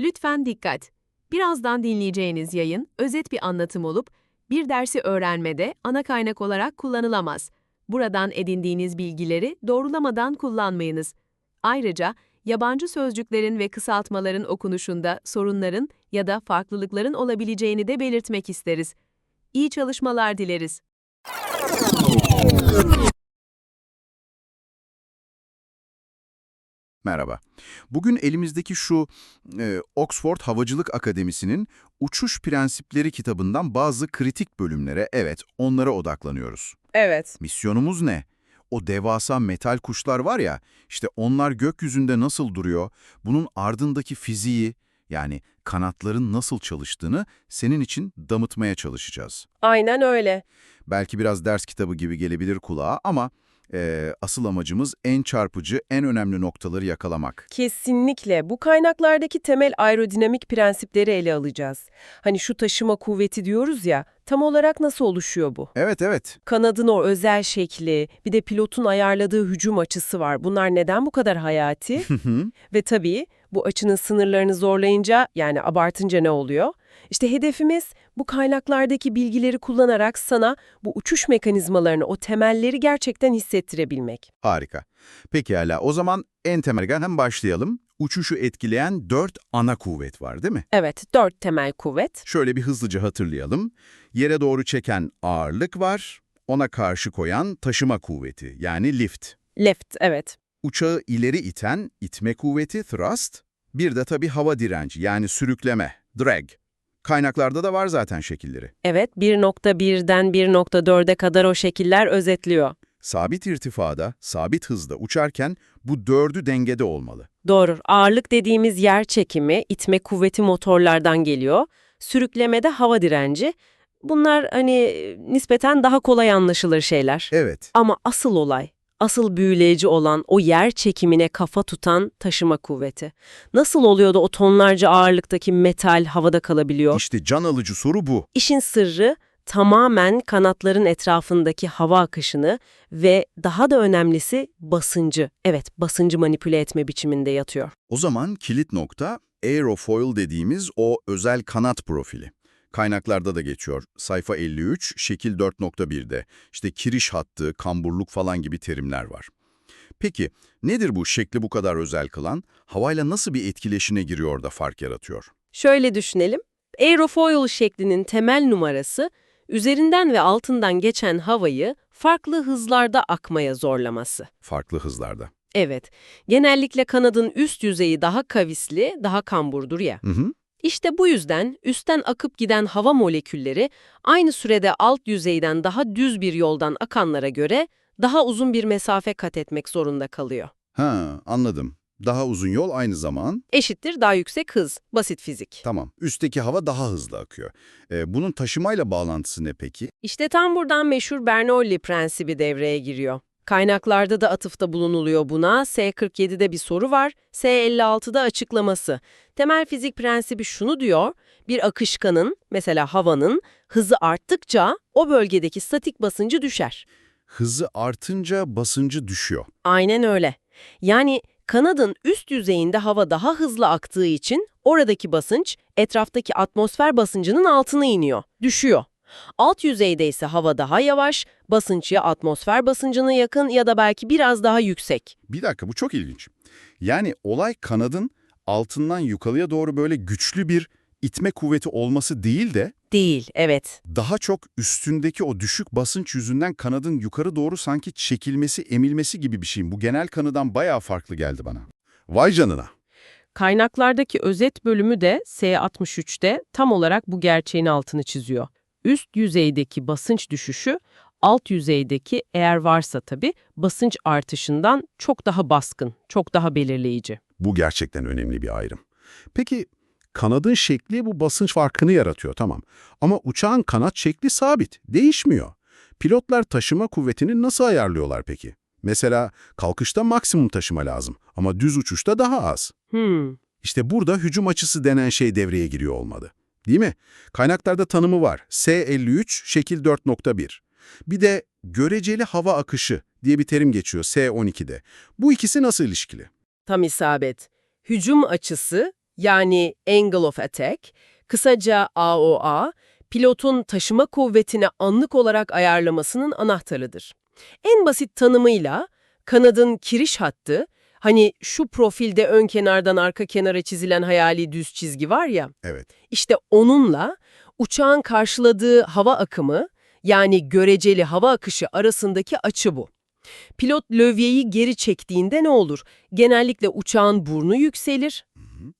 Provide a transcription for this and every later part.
Lütfen dikkat. Birazdan dinleyeceğiniz yayın özet bir anlatım olup bir dersi öğrenmede ana kaynak olarak kullanılamaz. Buradan edindiğiniz bilgileri doğrulamadan kullanmayınız. Ayrıca yabancı sözcüklerin ve kısaltmaların okunuşunda sorunların ya da farklılıkların olabileceğini de belirtmek isteriz. İyi çalışmalar dileriz. Merhaba. Bugün elimizdeki şu e, Oxford Havacılık Akademisi'nin Uçuş Prensipleri kitabından bazı kritik bölümlere, evet onlara odaklanıyoruz. Evet. Misyonumuz ne? O devasa metal kuşlar var ya, işte onlar gökyüzünde nasıl duruyor, bunun ardındaki fiziği, yani kanatların nasıl çalıştığını senin için damıtmaya çalışacağız. Aynen öyle. Belki biraz ders kitabı gibi gelebilir kulağa ama e, asıl amacımız en çarpıcı, en önemli noktaları yakalamak. Kesinlikle. Bu kaynaklardaki temel aerodinamik prensipleri ele alacağız. Hani şu taşıma kuvveti diyoruz ya, tam olarak nasıl oluşuyor bu? Evet, evet. Kanadın o özel şekli, bir de pilotun ayarladığı hücum açısı var. Bunlar neden bu kadar hayati? Ve tabii bu açının sınırlarını zorlayınca, yani abartınca ne oluyor? İşte hedefimiz bu kaynaklardaki bilgileri kullanarak sana bu uçuş mekanizmalarını, o temelleri gerçekten hissettirebilmek. Harika. Pekala, o zaman en temelden başlayalım. Uçuşu etkileyen dört ana kuvvet var değil mi? Evet, dört temel kuvvet. Şöyle bir hızlıca hatırlayalım. Yere doğru çeken ağırlık var, ona karşı koyan taşıma kuvveti yani lift. Left, evet. Uçağı ileri iten itme kuvveti thrust, bir de tabii hava direnci yani sürükleme, drag. Kaynaklarda da var zaten şekilleri. Evet, 1.1'den 1.4'e kadar o şekiller özetliyor. Sabit irtifada, sabit hızda uçarken bu dördü dengede olmalı. Doğru. Ağırlık dediğimiz yer çekimi, itme kuvveti motorlardan geliyor. Sürüklemede hava direnci. Bunlar hani nispeten daha kolay anlaşılır şeyler. Evet, Ama asıl olay, asıl büyüleyici olan o yer çekimine kafa tutan taşıma kuvveti. Nasıl oluyor da o tonlarca ağırlıktaki metal havada kalabiliyor? işte can alıcı soru bu. İşin sırrı tamamen kanatların etrafındaki hava akışını ve daha da önemlisi basıncı, evet basıncı manipüle etme biçiminde yatıyor. O zaman kilit nokta aerofoil dediğimiz o özel kanat profili. Kaynaklarda da geçiyor. Sayfa 53, şekil 4.1'de. İşte kiriş hattı, kamburluk falan gibi terimler var. Peki nedir bu şekli bu kadar özel kılan? Havayla nasıl bir etkileşine giriyor da fark yaratıyor? Şöyle düşünelim, aerofoil şeklinin temel numarası, üzerinden ve altından geçen havayı farklı hızlarda akmaya zorlaması. Farklı hızlarda. Evet, genellikle kanadın üst yüzeyi daha kavisli, daha kamburdur ya. Hı hı. İşte bu yüzden üstten akıp giden hava molekülleri aynı sürede alt yüzeyden daha düz bir yoldan akanlara göre daha uzun bir mesafe kat etmek zorunda kalıyor. Ha, anladım. Daha uzun yol aynı zaman. Eşittir daha yüksek hız, basit fizik. Tamam. Üstteki hava daha hızlı akıyor. Ee, bunun taşımayla bağlantısı ne peki? İşte tam buradan meşhur Bernoulli prensibi devreye giriyor. Kaynaklarda da atıfta bulunuluyor buna. S47'de bir soru var, S56'da açıklaması. Temel fizik prensibi şunu diyor, bir akışkanın, mesela havanın, hızı arttıkça o bölgedeki statik basıncı düşer. Hızı artınca basıncı düşüyor. Aynen öyle. Yani kanadın üst yüzeyinde hava daha hızlı aktığı için oradaki basınç etraftaki atmosfer basıncının altına iniyor, düşüyor. Alt yüzeyde ise hava daha yavaş, basınç ya atmosfer basıncına yakın ya da belki biraz daha yüksek. Bir dakika bu çok ilginç. Yani olay kanadın altından yukarıya doğru böyle güçlü bir itme kuvveti olması değil de Değil, evet. daha çok üstündeki o düşük basınç yüzünden kanadın yukarı doğru sanki çekilmesi, emilmesi gibi bir şey. Bu genel kanıdan bayağı farklı geldi bana. Vay canına. Kaynaklardaki özet bölümü de S63'te tam olarak bu gerçeğin altını çiziyor. Üst yüzeydeki basınç düşüşü, alt yüzeydeki eğer varsa tabii basınç artışından çok daha baskın, çok daha belirleyici. Bu gerçekten önemli bir ayrım. Peki kanadın şekli bu basınç farkını yaratıyor tamam. Ama uçağın kanat şekli sabit, değişmiyor. Pilotlar taşıma kuvvetini nasıl ayarlıyorlar peki? Mesela kalkışta maksimum taşıma lazım ama düz uçuşta daha az. Hmm, İşte burada hücum açısı denen şey devreye giriyor olmalı. Değil mi? Kaynaklarda tanımı var. S53, şekil 4.1. Bir de göreceli hava akışı diye bir terim geçiyor S12'de. Bu ikisi nasıl ilişkili? tam isabet. Hücum açısı yani Angle of Attack, kısaca AOA, pilotun taşıma kuvvetini anlık olarak ayarlamasının anahtarıdır. En basit tanımıyla kanadın kiriş hattı, hani şu profilde ön kenardan arka kenara çizilen hayali düz çizgi var ya, Evet. işte onunla uçağın karşıladığı hava akımı yani göreceli hava akışı arasındaki açı bu. Pilot lövyeyi geri çektiğinde ne olur? Genellikle uçağın burnu yükselir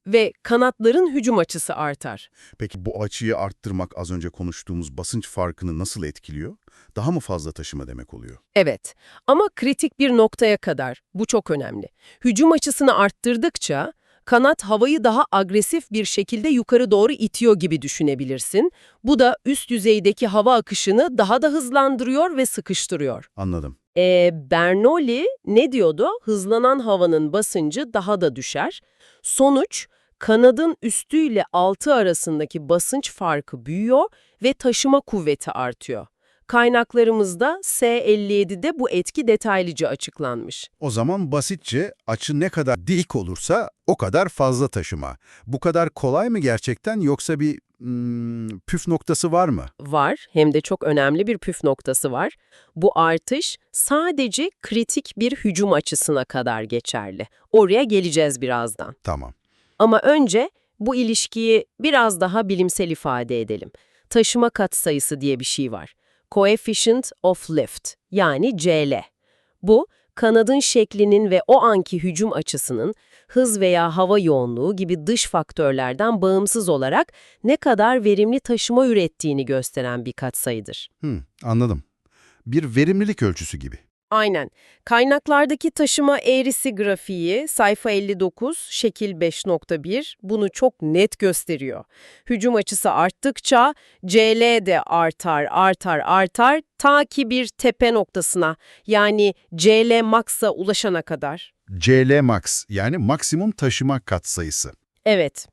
ve kanatların hücum açısı artar. Peki bu açıyı arttırmak az önce konuştuğumuz basınç farkını nasıl etkiliyor? Daha mı fazla taşıma demek oluyor? Evet ama kritik bir noktaya kadar bu çok önemli. Hücum açısını arttırdıkça kanat havayı daha agresif bir şekilde yukarı doğru itiyor gibi düşünebilirsin. Bu da üst yüzeydeki hava akışını daha da hızlandırıyor ve sıkıştırıyor. Anladım. E, Bernoulli ne diyordu? Hızlanan havanın basıncı daha da düşer. Sonuç, kanadın üstüyle altı arasındaki basınç farkı büyüyor ve taşıma kuvveti artıyor. Kaynaklarımızda S57'de bu etki detaylıca açıklanmış. O zaman basitçe açı ne kadar dik olursa o kadar fazla taşıma. Bu kadar kolay mı gerçekten yoksa bir hmm, püf noktası var mı? Var, hem de çok önemli bir püf noktası var. Bu artış sadece kritik bir hücum açısına kadar geçerli. Oraya geleceğiz birazdan. Tamam. Ama önce bu ilişkiyi biraz daha bilimsel ifade edelim. Taşıma katsayısı diye bir şey var. Coefficient of Lift yani CL. Bu, kanadın şeklinin ve o anki hücum açısının hız veya hava yoğunluğu gibi dış faktörlerden bağımsız olarak ne kadar verimli taşıma ürettiğini gösteren bir katsayıdır. Hı, anladım. Bir verimlilik ölçüsü gibi. Aynen. Kaynaklardaki taşıma eğrisi grafiği sayfa 59, şekil 5.1 bunu çok net gösteriyor. Hücum açısı arttıkça CL de artar, artar, artar ta ki bir tepe noktasına yani CL max'a ulaşana kadar. CL max yani maksimum taşıma katsayısı. Evet.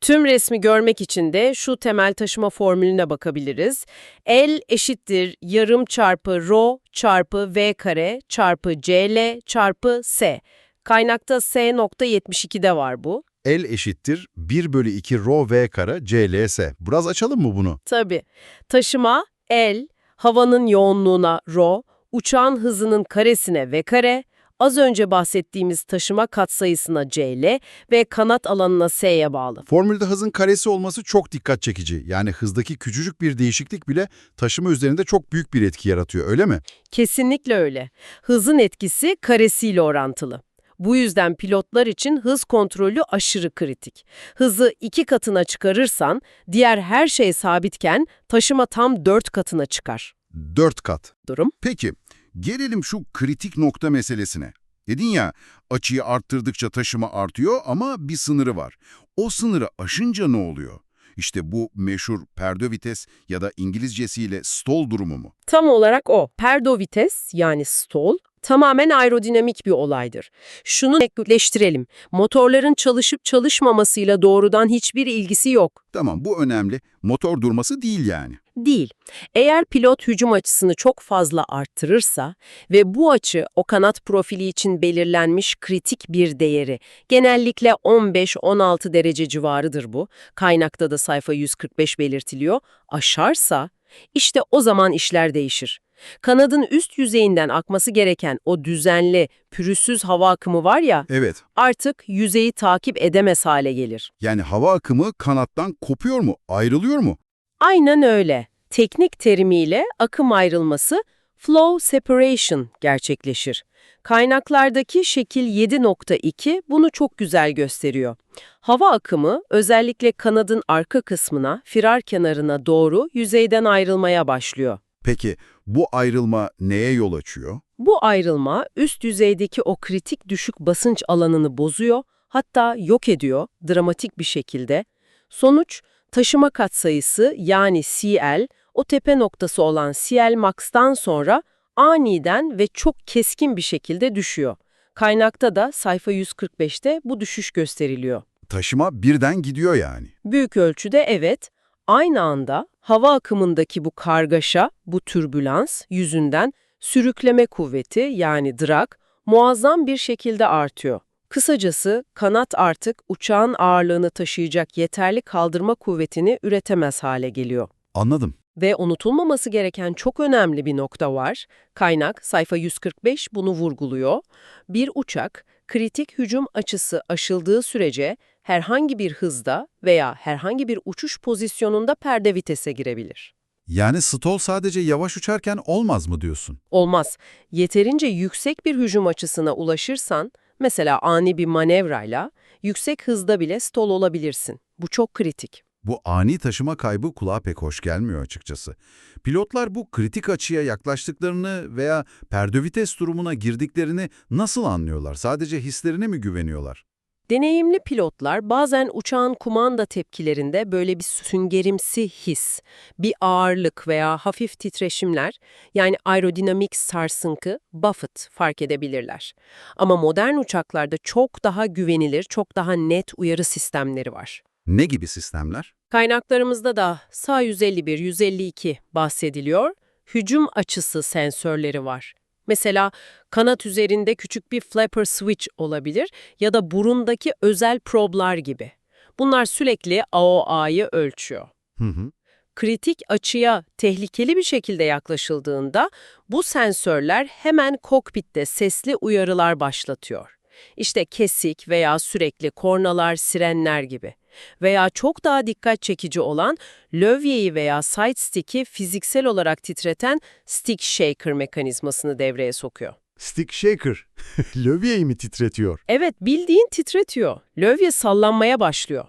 Tüm resmi görmek için de şu temel taşıma formülüne bakabiliriz. L eşittir yarım çarpı rho çarpı v kare çarpı cl çarpı s. Kaynakta s.72'de var bu. L eşittir 1 bölü 2 rho v kare CLS. Biraz açalım mı bunu? Tabii. Taşıma L, havanın yoğunluğuna rho, uçağın hızının karesine v kare, az önce bahsettiğimiz taşıma katsayısına cl ve kanat alanına s'ye bağlı. Formülde hızın karesi olması çok dikkat çekici. Yani hızdaki küçücük bir değişiklik bile taşıma üzerinde çok büyük bir etki yaratıyor öyle mi? Kesinlikle öyle. Hızın etkisi karesiyle orantılı. Bu yüzden pilotlar için hız kontrolü aşırı kritik. Hızı iki katına çıkarırsan, diğer her şey sabitken taşıma tam dört katına çıkar. 4 kat. Durum. Peki, gelelim şu kritik nokta meselesine. Dedin ya, açıyı arttırdıkça taşıma artıyor ama bir sınırı var. O sınırı aşınca ne oluyor? İşte bu meşhur perde vites ya da İngilizcesiyle stall durumu mu? Tam olarak o. Perdo vites yani stall tamamen aerodinamik bir olaydır. Şunu netleştirelim. Motorların çalışıp çalışmamasıyla doğrudan hiçbir ilgisi yok. Tamam, bu önemli. Motor durması değil yani. Değil. Eğer pilot hücum açısını çok fazla arttırırsa ve bu açı o kanat profili için belirlenmiş kritik bir değeri, genellikle 15-16 derece civarıdır bu, kaynakta da sayfa 145 belirtiliyor, aşarsa işte o zaman işler değişir. Kanadın üst yüzeyinden akması gereken o düzenli, pürüzsüz hava akımı var ya, Evet, artık yüzeyi takip edemez hale gelir. yani hava akımı kanattan kopuyor mu, ayrılıyor mu? Aynen öyle. Teknik terimiyle akım ayrılması flow separation gerçekleşir. Kaynaklardaki şekil 7.2 bunu çok güzel gösteriyor. Hava akımı özellikle kanadın arka kısmına, firar kenarına doğru yüzeyden ayrılmaya başlıyor. Peki, bu ayrılma neye yol açıyor? Bu ayrılma üst yüzeydeki o kritik düşük basınç alanını bozuyor, hatta yok ediyor dramatik bir şekilde. Sonuç, taşıma katsayısı yani CL, o tepe noktası olan CL max'tan sonra aniden ve çok keskin bir şekilde düşüyor. Kaynakta da sayfa 145'te bu düşüş gösteriliyor. Taşıma birden gidiyor yani. Büyük ölçüde evet, aynı anda hava akımındaki bu kargaşa, bu türbülans yüzünden sürükleme kuvveti yani drag muazzam bir şekilde artıyor. Kısacası kanat artık uçağın ağırlığını taşıyacak yeterli kaldırma kuvvetini üretemez hale geliyor. Anladım. Ve unutulmaması gereken çok önemli bir nokta var. Kaynak sayfa 145 bunu vurguluyor. Bir uçak kritik hücum açısı aşıldığı sürece herhangi bir hızda veya herhangi bir uçuş pozisyonunda perde vitese girebilir. Yani stall sadece yavaş uçarken olmaz mı diyorsun? Olmaz. Yeterince yüksek bir hücum açısına ulaşırsan, mesela ani bir manevrayla, yüksek hızda bile stall olabilirsin. Bu çok kritik. Bu ani taşıma kaybı kulağa pek hoş gelmiyor açıkçası. Pilotlar bu kritik açıya yaklaştıklarını veya perdovites durumuna girdiklerini nasıl anlıyorlar? Sadece hislerine mi güveniyorlar? Deneyimli pilotlar bazen uçağın kumanda tepkilerinde böyle bir süngerimsi his, bir ağırlık veya hafif titreşimler, yani aerodinamik sarsınkı, buffet fark edebilirler. Ama modern uçaklarda çok daha güvenilir, çok daha net uyarı sistemleri var. Ne gibi sistemler? Kaynaklarımızda da SA 151-152 bahsediliyor. Hücum açısı sensörleri var. Mesela kanat üzerinde küçük bir flapper switch olabilir ya da burundaki özel problar gibi. Bunlar sürekli AOA'yı ölçüyor. Hı hı. Kritik açıya tehlikeli bir şekilde yaklaşıldığında bu sensörler hemen kokpitte sesli uyarılar başlatıyor. İşte kesik veya sürekli kornalar, sirenler gibi. Veya çok daha dikkat çekici olan lövyeyi veya side stick'i fiziksel olarak titreten stick shaker mekanizmasını devreye sokuyor. Stick shaker. Lövyeyi mi titretiyor? Evet, bildiğin titretiyor. Lövye sallanmaya başlıyor.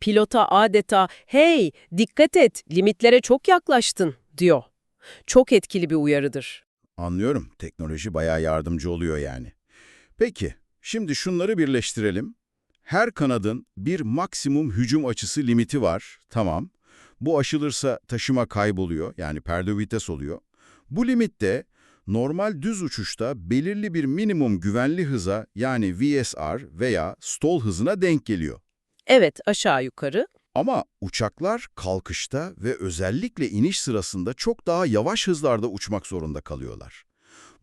Pilota adeta "Hey, dikkat et, limitlere çok yaklaştın." diyor. Çok etkili bir uyarıdır. Anlıyorum. Teknoloji bayağı yardımcı oluyor yani. Peki, şimdi şunları birleştirelim. Her kanadın bir maksimum hücum açısı limiti var. Tamam. Bu aşılırsa taşıma kayboluyor. Yani perde vites oluyor. Bu limitte normal düz uçuşta belirli bir minimum güvenli hıza yani VSR veya stall hızına denk geliyor. Evet, aşağı yukarı. Ama uçaklar kalkışta ve özellikle iniş sırasında çok daha yavaş hızlarda uçmak zorunda kalıyorlar.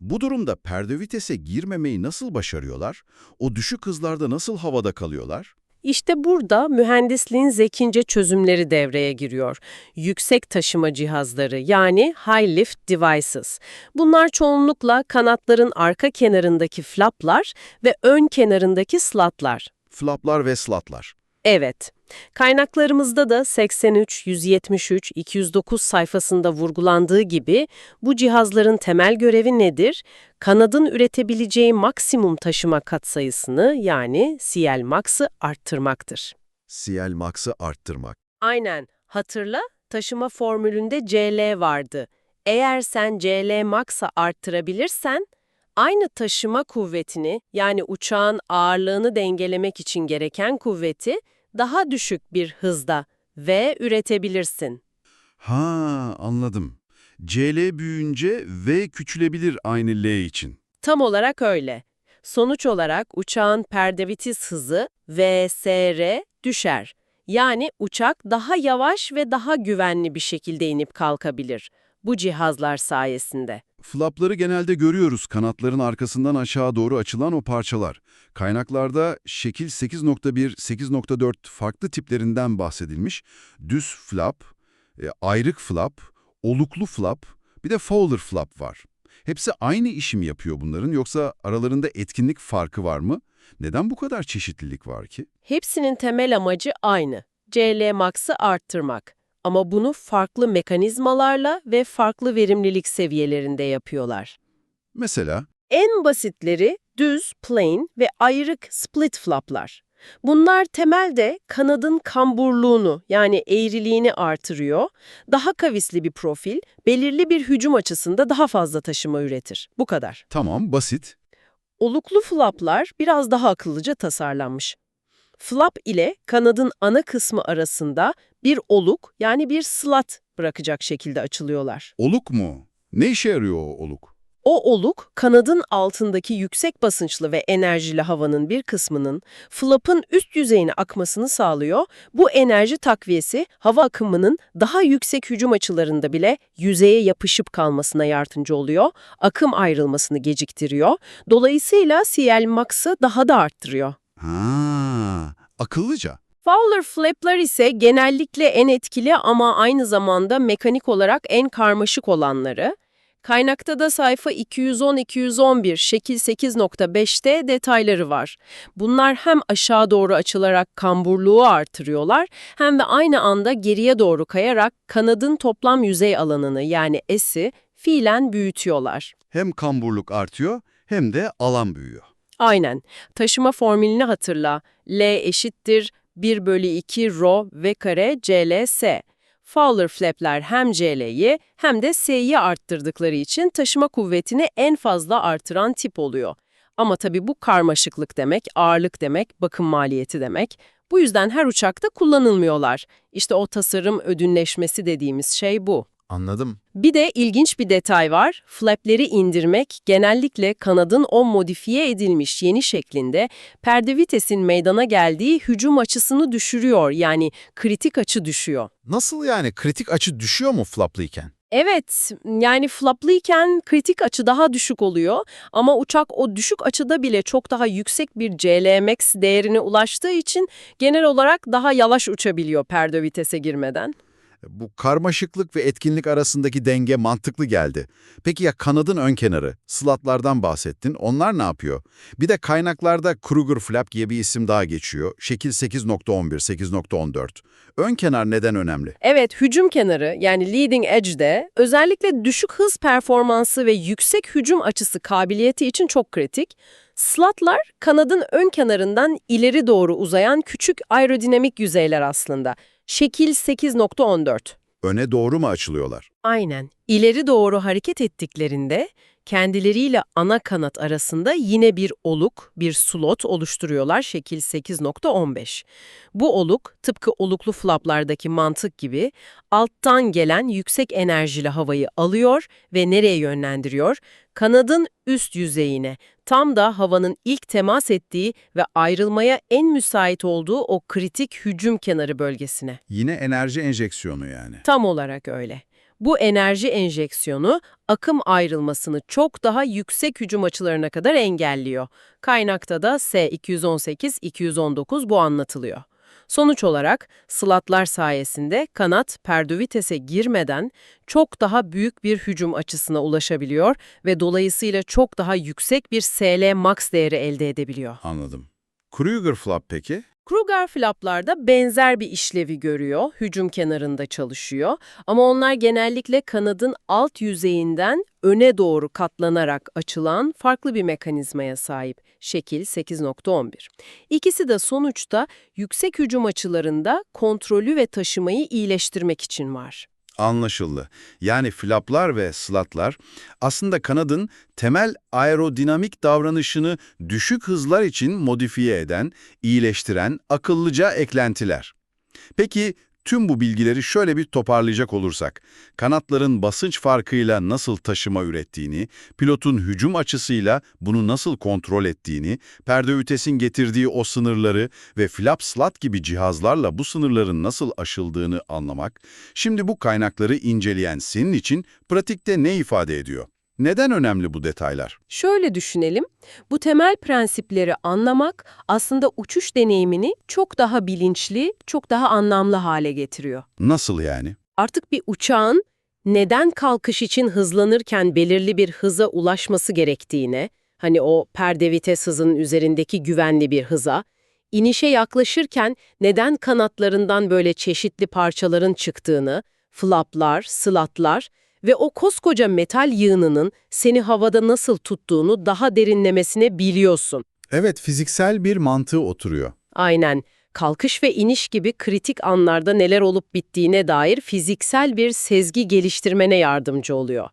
Bu durumda perde vitese girmemeyi nasıl başarıyorlar? O düşük hızlarda nasıl havada kalıyorlar? İşte burada mühendisliğin zekince çözümleri devreye giriyor. Yüksek taşıma cihazları yani high lift devices. Bunlar çoğunlukla kanatların arka kenarındaki flaplar ve ön kenarındaki slatlar. Flaplar ve slatlar. Evet. Kaynaklarımızda da 83, 173, 209 sayfasında vurgulandığı gibi bu cihazların temel görevi nedir? Kanadın üretebileceği maksimum taşıma katsayısını yani CL-max'ı arttırmaktır. CL max'ı arttırmak. Aynen. Hatırla, taşıma formülünde CL vardı. Eğer sen CL max'a arttırabilirsen, aynı taşıma kuvvetini yani uçağın ağırlığını dengelemek için gereken kuvveti daha düşük bir hızda ve üretebilirsin. Ha anladım. CL büyüyünce V küçülebilir aynı L için. Tam olarak öyle. Sonuç olarak uçağın perdevitis hızı VSR düşer. Yani uçak daha yavaş ve daha güvenli bir şekilde inip kalkabilir. Bu cihazlar sayesinde. Flapları genelde görüyoruz kanatların arkasından aşağı doğru açılan o parçalar. Kaynaklarda şekil 8.1, 8.4 farklı tiplerinden bahsedilmiş. Düz flap, e, ayrık flap, oluklu flap, bir de Fowler flap var. Hepsi aynı işi mi yapıyor bunların yoksa aralarında etkinlik farkı var mı? Neden bu kadar çeşitlilik var ki? Hepsinin temel amacı aynı. CL max'ı arttırmak. Ama bunu farklı mekanizmalarla ve farklı verimlilik seviyelerinde yapıyorlar. Mesela En basitleri düz, plain ve ayrık split flaplar. Bunlar temelde kanadın kamburluğunu yani eğriliğini artırıyor. Daha kavisli bir profil, belirli bir hücum açısında daha fazla taşıma üretir. Bu kadar. tamam basit. Oluklu flaplar biraz daha akıllıca tasarlanmış. Flap ile kanadın ana kısmı arasında bir oluk yani bir slat bırakacak şekilde açılıyorlar. Oluk mu? Ne işe yarıyor o oluk? O oluk, kanadın altındaki yüksek basınçlı ve enerjili havanın bir kısmının flapın üst yüzeyine akmasını sağlıyor. Bu enerji takviyesi hava akımının daha yüksek hücum açılarında bile yüzeye yapışıp kalmasına yardımcı oluyor, akım ayrılmasını geciktiriyor. Dolayısıyla CL max'ı daha da arttırıyor. Ha, akıllıca. Fowler flaplar ise genellikle en etkili ama aynı zamanda mekanik olarak en karmaşık olanları. Kaynakta da sayfa 210-211 şekil 8.5'te detayları var. Bunlar hem aşağı doğru açılarak kamburluğu artırıyorlar hem de aynı anda geriye doğru kayarak kanadın toplam yüzey alanını yani S'i fiilen büyütüyorlar. Hem kamburluk artıyor hem de alan büyüyor. Aynen. Taşıma formülünü hatırla. L eşittir 1 bölü 2 rho v kare CLS. Fowler flapler hem CL'yi hem de S'yi arttırdıkları için taşıma kuvvetini en fazla artıran tip oluyor. Ama tabii bu karmaşıklık demek, ağırlık demek, bakım maliyeti demek. Bu yüzden her uçakta kullanılmıyorlar. İşte o tasarım ödünleşmesi dediğimiz şey bu. Anladım. Bir de ilginç bir detay var. Flapleri indirmek genellikle kanadın o modifiye edilmiş yeni şeklinde perde vitesin meydana geldiği hücum açısını düşürüyor. Yani kritik açı düşüyor. Nasıl yani? Kritik açı düşüyor mu flaplıyken? Evet, yani flaplıyken kritik açı daha düşük oluyor ama uçak o düşük açıda bile çok daha yüksek bir CLmax değerine ulaştığı için genel olarak daha yavaş uçabiliyor perde vitese girmeden. Bu karmaşıklık ve etkinlik arasındaki denge mantıklı geldi. Peki ya kanadın ön kenarı? Slatlardan bahsettin. Onlar ne yapıyor? Bir de kaynaklarda Kruger flap diye bir isim daha geçiyor. Şekil 8.11, 8.14. Ön kenar neden önemli? Evet, hücum kenarı yani leading edge'de özellikle düşük hız performansı ve yüksek hücum açısı kabiliyeti için çok kritik. Slotlar kanadın ön kenarından ileri doğru uzayan küçük aerodinamik yüzeyler aslında. Şekil 8.14. Öne doğru mu açılıyorlar? Aynen. İleri doğru hareket ettiklerinde kendileriyle ana kanat arasında yine bir oluk, bir slot oluşturuyorlar şekil 8.15. Bu oluk tıpkı oluklu flaplardaki mantık gibi alttan gelen yüksek enerjili havayı alıyor ve nereye yönlendiriyor? Kanadın üst yüzeyine, tam da havanın ilk temas ettiği ve ayrılmaya en müsait olduğu o kritik hücum kenarı bölgesine. Yine enerji enjeksiyonu yani. Tam olarak öyle. Bu enerji enjeksiyonu akım ayrılmasını çok daha yüksek hücum açılarına kadar engelliyor. Kaynakta da S218-219 bu anlatılıyor. Sonuç olarak slatlar sayesinde kanat perdövitese girmeden çok daha büyük bir hücum açısına ulaşabiliyor ve dolayısıyla çok daha yüksek bir SL max değeri elde edebiliyor. Anladım. Kruger flap peki? Kruger flaplarda benzer bir işlevi görüyor, hücum kenarında çalışıyor ama onlar genellikle kanadın alt yüzeyinden öne doğru katlanarak açılan farklı bir mekanizmaya sahip, şekil 8.11. İkisi de sonuçta yüksek hücum açılarında kontrolü ve taşımayı iyileştirmek için var. Anlaşıldı. Yani flaplar ve slatlar aslında kanadın temel aerodinamik davranışını düşük hızlar için modifiye eden, iyileştiren akıllıca eklentiler. Peki tüm bu bilgileri şöyle bir toparlayacak olursak, kanatların basınç farkıyla nasıl taşıma ürettiğini, pilotun hücum açısıyla bunu nasıl kontrol ettiğini, perde ütesin getirdiği o sınırları ve flap slat gibi cihazlarla bu sınırların nasıl aşıldığını anlamak, şimdi bu kaynakları inceleyen senin için pratikte ne ifade ediyor? Neden önemli bu detaylar? Şöyle düşünelim, bu temel prensipleri anlamak aslında uçuş deneyimini çok daha bilinçli, çok daha anlamlı hale getiriyor. Nasıl yani? Artık bir uçağın neden kalkış için hızlanırken belirli bir hıza ulaşması gerektiğine, hani o perde vites hızının üzerindeki güvenli bir hıza, inişe yaklaşırken neden kanatlarından böyle çeşitli parçaların çıktığını, flaplar, slatlar ve o koskoca metal yığınının seni havada nasıl tuttuğunu daha derinlemesine biliyorsun. Evet, fiziksel bir mantığı oturuyor. Aynen. Kalkış ve iniş gibi kritik anlarda neler olup bittiğine dair fiziksel bir sezgi geliştirmene yardımcı oluyor.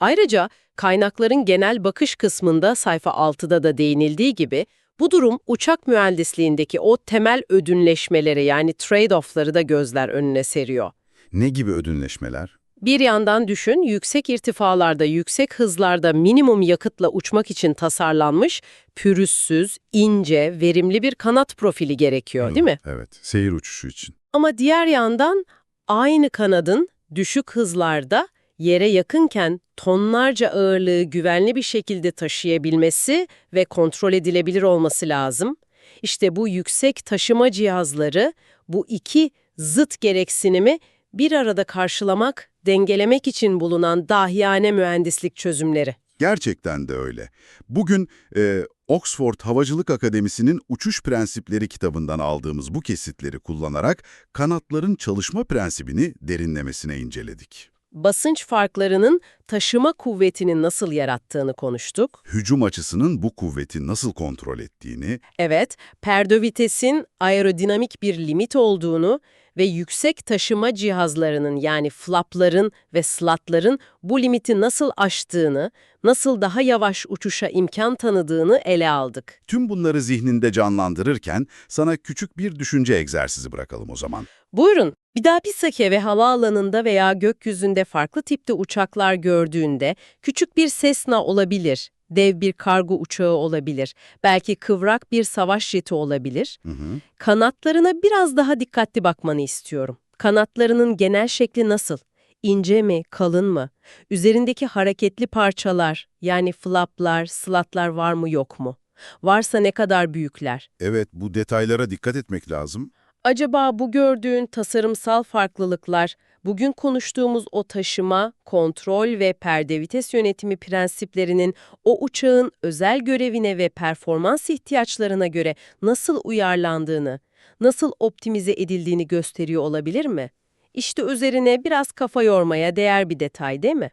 Ayrıca kaynakların genel bakış kısmında sayfa 6'da da değinildiği gibi bu durum uçak mühendisliğindeki o temel ödünleşmeleri yani trade-off'ları da gözler önüne seriyor. Ne gibi ödünleşmeler? Bir yandan düşün, yüksek irtifalarda, yüksek hızlarda minimum yakıtla uçmak için tasarlanmış, pürüzsüz, ince, verimli bir kanat profili gerekiyor, değil mi? Evet, seyir uçuşu için. Ama diğer yandan aynı kanadın düşük hızlarda yere yakınken tonlarca ağırlığı güvenli bir şekilde taşıyabilmesi ve kontrol edilebilir olması lazım. İşte bu yüksek taşıma cihazları, bu iki zıt gereksinimi bir arada karşılamak, dengelemek için bulunan dahiyane mühendislik çözümleri. Gerçekten de öyle. Bugün e, Oxford Havacılık Akademisi'nin Uçuş Prensipleri kitabından aldığımız bu kesitleri kullanarak kanatların çalışma prensibini derinlemesine inceledik. Basınç farklarının taşıma kuvvetini nasıl yarattığını konuştuk. Hücum açısının bu kuvveti nasıl kontrol ettiğini, Evet, perdövitesin aerodinamik bir limit olduğunu ve yüksek taşıma cihazlarının yani flapların ve slatların bu limiti nasıl aştığını, nasıl daha yavaş uçuşa imkan tanıdığını ele aldık. tüm bunları zihninde canlandırırken sana küçük bir düşünce egzersizi bırakalım o zaman. Buyurun, bir daha Pisake ve havaalanında veya gökyüzünde farklı tipte uçaklar gördüğünde küçük bir Cessna olabilir, dev bir kargo uçağı olabilir, belki kıvrak bir savaş jeti olabilir. Hı hı. Kanatlarına biraz daha dikkatli bakmanı istiyorum. Kanatlarının genel şekli nasıl? İnce mi, kalın mı? Üzerindeki hareketli parçalar, yani flaplar, slatlar var mı yok mu? Varsa ne kadar büyükler? Evet, bu detaylara dikkat etmek lazım. Acaba bu gördüğün tasarımsal farklılıklar, bugün konuştuğumuz o taşıma, kontrol ve perde vites yönetimi prensiplerinin o uçağın özel görevine ve performans ihtiyaçlarına göre nasıl uyarlandığını, nasıl optimize edildiğini gösteriyor olabilir mi? İşte üzerine biraz kafa yormaya değer bir detay değil mi?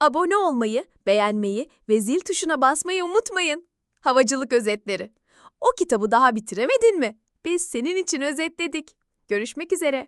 Abone olmayı, beğenmeyi ve zil tuşuna basmayı unutmayın. Havacılık özetleri. O kitabı daha bitiremedin mi? Biz senin için özetledik. Görüşmek üzere.